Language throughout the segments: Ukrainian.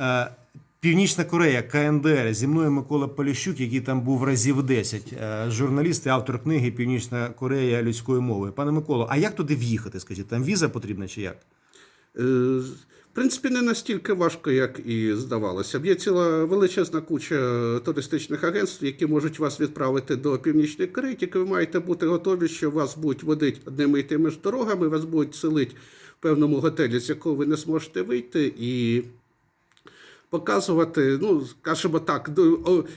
Е, Північна Корея, КНДР, зі мною Микола Поліщук, який там був разів 10. Е, Журналіст і автор книги Північна Корея людською мовою. Пане Миколо, а як туди в'їхати? Скажіть, там віза потрібна чи як? Е, В принципі, не настільки важко, як і здавалося. Є ціла величезна куча туристичних агентств, які можуть вас відправити до Північної Кореї, тільки ви маєте бути готові, що вас будуть водити одними і тими ж дорогами, вас будуть селити в певному готелі, з якого ви не зможете вийти, і показувати, ну, скажімо так,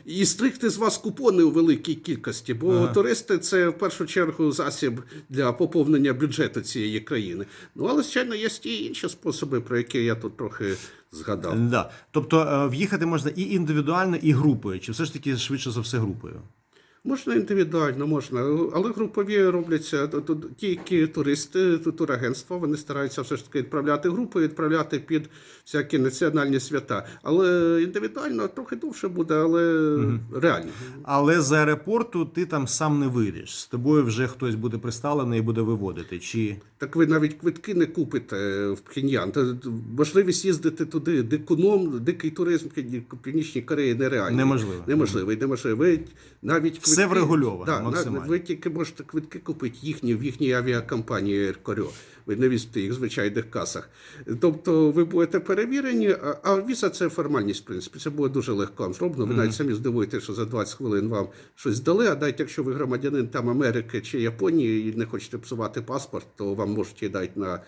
і стригти з вас купони у великій кількості, бо Ага. туристи це в першу чергу засіб для поповнення бюджету цієї країни. Ну, але, звичайно, є і інші способи, про які я тут трохи згадав. Да. Тобто е, в'їхати можна і індивідуально, і групою, чи все ж таки швидше за все групою? Можна індивідуально, можна, але групові робляться ті, які туристи, турагентства, вони стараються все ж таки відправляти групи, відправляти під всякі національні свята. Але індивідуально трохи довше буде, але реально. Але з аеропорту ти там сам не вийдеш. З тобою вже хтось буде приставлений і буде виводити. Чи Так ви навіть квитки не купите в Пхеньян. Можливість їздити туди дикуном, дикий туризм в Північній Кореї нереальний. Неможливо. Неможливо. неможливо. Навіть Все врегульовано Да, максимально. ви тільки можете квитки купити їхні в їхній авіакомпанії Air Ви не візьмете їх в звичайних касах. Тобто ви будете перевірені, а, віза це формальність, в принципі. Це буде дуже легко зроблено. Ви навіть самі здивуєте, що за 20 хвилин вам щось дали. А навіть якщо ви громадянин там Америки чи Японії і не хочете псувати паспорт, то вам можуть її дати на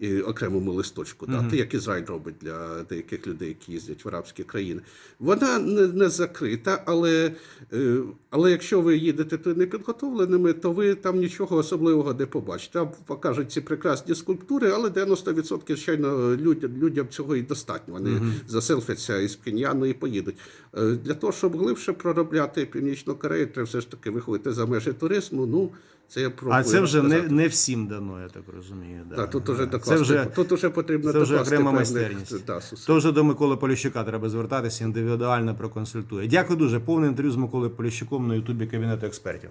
і окремому листочку, дати, як Ізраїль робить для деяких людей, які їздять в арабські країни. Вона не, не закрита, але, е, але якщо ви їдете туди непідготовленими, то ви там нічого особливого не побачите. Там покажуть ці прекрасні скульптури, але 90% звичайно людям, людям цього і достатньо. Вони заселфяться із Пхеньяну і поїдуть. Е, Для того, щоб глибше проробляти Північну Корею, треба все ж таки виходити за межі туризму. Ну, це я пробую а це вже не, не всім дано, я так розумію. Да. Так, тут уже це вже, тут уже потрібно це вже окрема майстерність. Та. То вже до Миколи Поліщука треба звертатися індивідуально проконсультує. Дякую дуже. Повне інтерв'ю з Миколою Поліщуком на Ютубі Кабінету експертів.